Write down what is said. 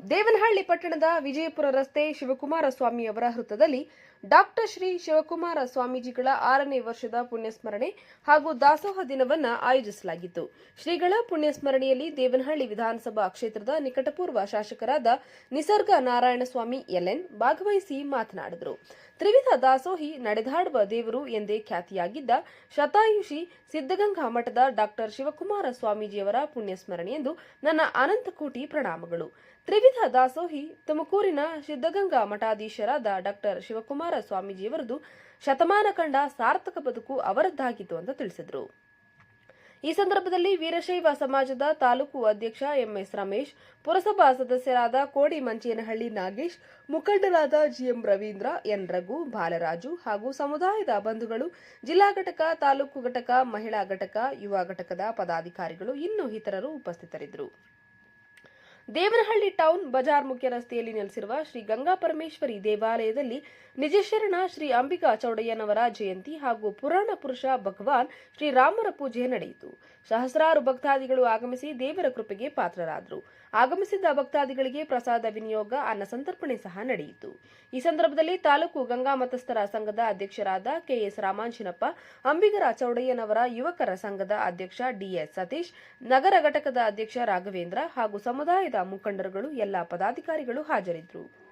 ದೇವನಹಳ್ಳಿ ಪಟ್ಟಣದ ವಿಜಯಪುರ ರಸ್ತೆ ಶಿವಕುಮಾರ ಸ್ವಾಮಿ ಅವರ ವೃತ್ತದಲ್ಲಿ ಡಾಕ್ಟರ್ ಶ್ರೀ ಶಿವಕುಮಾರ ಸ್ವಾಮೀಜಿಗಳ ಆರನೇ ವರ್ಷದ ಪುಣ್ಯಸ್ಮರಣೆ ಹಾಗೂ ದಾಸೋಹ ದಿನವನ್ನ ಆಯೋಜಿಸಲಾಗಿತ್ತು. ಶ್ರೀಗಳ ಪುಣ್ಯಸ್ಮರಣೆಯಲ್ಲಿ ದೇವನಹಳ್ಳಿ ವಿಧಾನಸಭಾ ಕ್ಷೇತ್ರದ ನಿಕಟಪೂರ್ವ ಶಾಸಕರಾದ ನಿಸರ್ಗ ನಾರಾಯಣ ಸ್ವಾಮಿ ಎಲ್ಎನ್ ಭಾಗವಹಿಸಿ ಮಾತನಾಡಿದರು. ತ್ರಿವಿಧ ದಾಸೋಹಿ ನಡೆದಾಡುವ ದೇವರು ಎಂದೇ ಖ್ಯಾತಿಯಾಗಿದ್ದ ಶತಾಯುಷಿ ಸಿದ್ದಗಂಗಾ ಮಠದ ಡಾಕ್ಟರ್ ಶಿವಕುಮಾರ ಸ್ವಾಮೀಜಿಯವರ ಪುಣ್ಯಸ್ಮರಣೆಯೆಂದು ನನ್ನ ಅನಂತಕೋಟಿ ಪ್ರಣಾಮಗಳು. ತ್ರಿವಿಧ ದಾಸೋಹಿ, ತುಮಕೂರಿನ ಸಿದ್ಧಗಂಗಾ ಮಠಾಧೀಶರಾದ ಡಾಕ್ಟರ್ ಶಿವಕುಮಾರ ಸ್ವಾಮೀಜಿಯವರದು ಶತಮಾನ ಕಂಡ ಸಾರ್ಥಕ ಬದುಕು ಅವರದ್ದಾಗಿತ್ತು ಅಂತ ತಿಳಿಸಿದರು. ಈ ಸಂದರ್ಭದಲ್ಲಿ ವೀರಶೈವ ಸಮಾಜದ ತಾಲೂಕು ಅಧ್ಯಕ್ಷ ಎಂಎಸ್ ರಮೇಶ್, ಪುರಸಭಾ ಸದಸ್ಯರಾದ ಕೋಡಿ ಮಂಚೇನಹಳ್ಳಿ ನಾಗೇಶ್, ಮುಖಂಡರಾದ ಜಿಎಂ ರವೀಂದ್ರ, ಎನ್ ರಘು, ಬಾಲರಾಜು ಹಾಗೂ ಸಮುದಾಯದ ಬಂಧುಗಳು, ಜಿಲ್ಲಾ ಘಟಕ, ತಾಲೂಕು ಘಟಕ, ಮಹಿಳಾ ಘಟಕ, ಯುವ ಘಟಕದ ಪದಾಧಿಕಾರಿಗಳು ಇನ್ನೂ ಇತರರು ಉಪಸ್ಥಿತರಿದ್ದರು. ದೇವನಹಳ್ಳಿ ಟೌನ್ ಬಜಾರ್ ಮುಖ್ಯ ರಸ್ತೆಯಲ್ಲಿ ನೆಲೆಸಿರುವ ಶ್ರೀ ಗಂಗಾ ಪರಮೇಶ್ವರಿ ದೇವಾಲಯದಲ್ಲಿ ನಿಜಶರಣ ಶ್ರೀ ಅಂಬಿಕಾ ಚೌಡಯ್ಯನವರ ಜಯಂತಿ ಹಾಗೂ ಪುರಾಣ ಪುರುಷ ಭಗವಾನ್ ಶ್ರೀರಾಮರ ಪೂಜೆ ನಡೆಯಿತು. ಸಹಸ್ರಾರು ಭಕ್ತಾದಿಗಳು ಆಗಮಿಸಿ ದೇವರ ಕೃಪೆಗೆ ಪಾತ್ರರಾದರು. ಆಗಮಿಸಿದ್ದ ಭಕ್ತಾದಿಗಳಿಗೆ ಪ್ರಸಾದ, ವಿನಿಯೋಗ, ಅನ್ನ ಸಂತರ್ಪಣೆ ಸಹ ನಡೆಯಿತು. ಈ ಸಂದರ್ಭದಲ್ಲಿ ತಾಲೂಕು ಗಂಗಾ ಮತಸ್ಥರ ಸಂಘದ ಅಧ್ಯಕ್ಷರಾದ ಕೆಎಸ್ ರಾಮಾಂಜಿನಪ್ಪ ಅಂಬಿಗರ ಚೌಡಯ್ಯನವರ ಯುವಕರ ಸಂಘದ ಅಧ್ಯಕ್ಷ ಡಿಎಸ್ ಸತೀಶ್, ನಗರ ಘಟಕದ ಅಧ್ಯಕ್ಷ ರಾಘವೇಂದ್ರ ಹಾಗೂ ಸಮುದಾಯದ ಮುಖಂಡರುಗಳು ಎಲ್ಲ ಪದಾಧಿಕಾರಿಗಳು ಹಾಜರಿದ್ದರು.